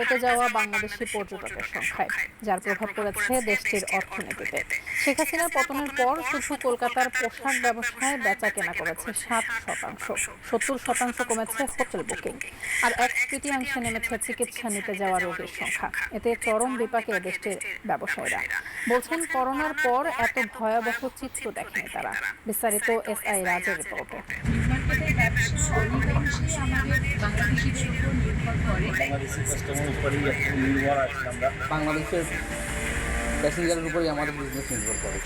ভারতে যাওয়া বাংলাদেশি পর্যটকের সংখ্যায়, যার প্রভাব পড়েছে দেশটির অর্থনীতিতে। শেখ হাসিনার পতনের পর শুধু কলকাতার পোশাক ব্যবসায় বেচা কেনা করেছে সাত শতাংশ। সত্তর শতাংশ কমেছে হোটেল বুকিং। আর এক তৃতীয়াংশে নেমেছে চিকিৎসা নিতে যাওয়া রোগীর সংখ্যা। এতে চরম বিপাকে দেশটির ব্যবসায়ীরা। বলছেন, করোনার পর এত ভয়াবহ চিত্র দেখেনি তারা। বিস্তারিত এস আই রাজের রিপোর্টে। বাংলাদেশের প্যাসেঞ্জারের উপরেই আমাদের বিজনেস নির্ভর করে।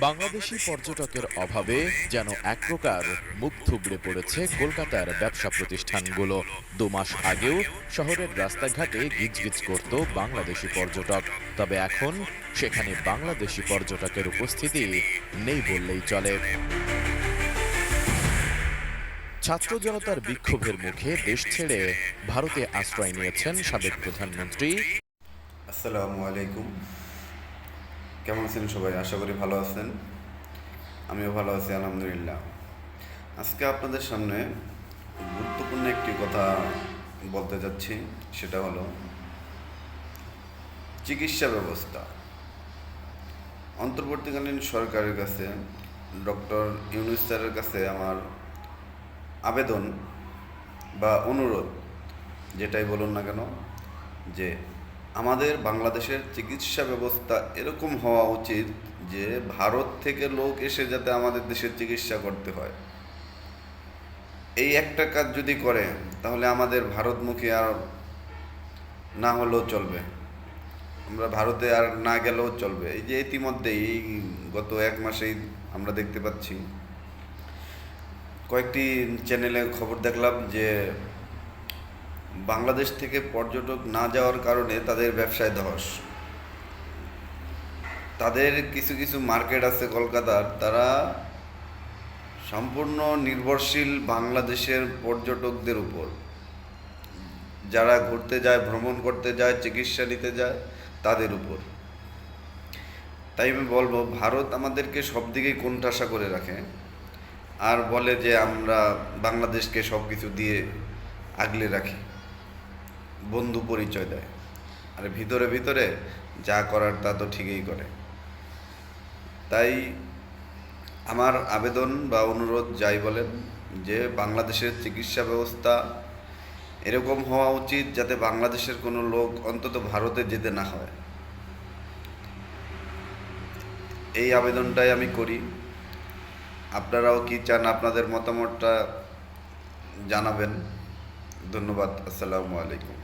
বাংলাদেশি পর্যটকের অভাবে যেন এক প্রকার মুখ থুবড়ে পড়েছে কলকাতার ব্যবসা প্রতিষ্ঠানগুলো। দু মাস আগেও শহরের রাস্তাঘাটে গিজগিজ করত বাংলাদেশি পর্যটক। তবে এখন সেখানে বাংলাদেশি পর্যটকের উপস্থিতি নেই বললেই চলে। ছাত্র জনতার বিক্ষোভের মুখে দেশ ছেড়ে ভারতে আশ্রয় নিয়েছেন সাবেক প্রধানমন্ত্রী। আসসালামু আলাইকুম। কেমন আছেন সবাই? আশা করি ভালো আছেন। আমিও ভালো আছি, আলহামদুলিল্লাহ। আজকে আপনাদের সামনে গুরুত্বপূর্ণ একটি কথা বলতে যাচ্ছি, সেটা হলো চিকিৎসা ব্যবস্থা। অন্তর্বর্তীকালীন সরকারের কাছে, ডক্টর ইউনুস স্যারের কাছে আমার আবেদন বা অনুরোধ, যেটাই বলুন না কেন, যে আমাদের বাংলাদেশের চিকিৎসা ব্যবস্থা এরকম হওয়া উচিত যে ভারত থেকে লোক এসে যাতে আমাদের দেশের চিকিৎসা করতে হয়। এই একটা কাজ যদি করে, তাহলে আমাদের ভারতমুখী আর না হলেও চলবে। আমরা ভারতে আর না গেলেও চলবে। এই যে ইতিমধ্যে এই গত এক মাসেই আমরা দেখতে পাচ্ছি। কয়েকটি চ্যানেলে খবর দেখলাম যে বাংলাদেশ থেকে পর্যটক না যাওয়ার কারণে তাদের ব্যবসায় ধস। তাদের কিছু কিছু মার্কেট আছে কলকাতার, তারা সম্পূর্ণ নির্ভরশীল বাংলাদেশের পর্যটকদের উপর। যারা ঘুরতে যায়, ভ্রমণ করতে যায়, চিকিৎসা নিতে যায় তাদের উপর। তাই আমি বলব, ভারত আমাদেরকে সব দিকেই কোণঠাসা করে রাখে আর বলে যে আমরা বাংলাদেশকে সব কিছু দিয়ে আগলে রাখি। বন্ধু পরিচয় দেয়। আর ভিতরে ভিতরে যা করার তা তো ঠিকই করে। তাই আমার আবেদন বা অনুরোধ যাই বলেন যে বাংলাদেশের চিকিৎসা ব্যবস্থা এরকম হওয়া উচিত যাতে বাংলাদেশের কোনো লোক অন্তত ভারতে যেতে না হয়। এই আবেদনটাই আমি করি। আপনারাও কি চান আপনাদের মতামতটা জানাবেন? ধন্যবাদ, আসসালামু আলাইকুম।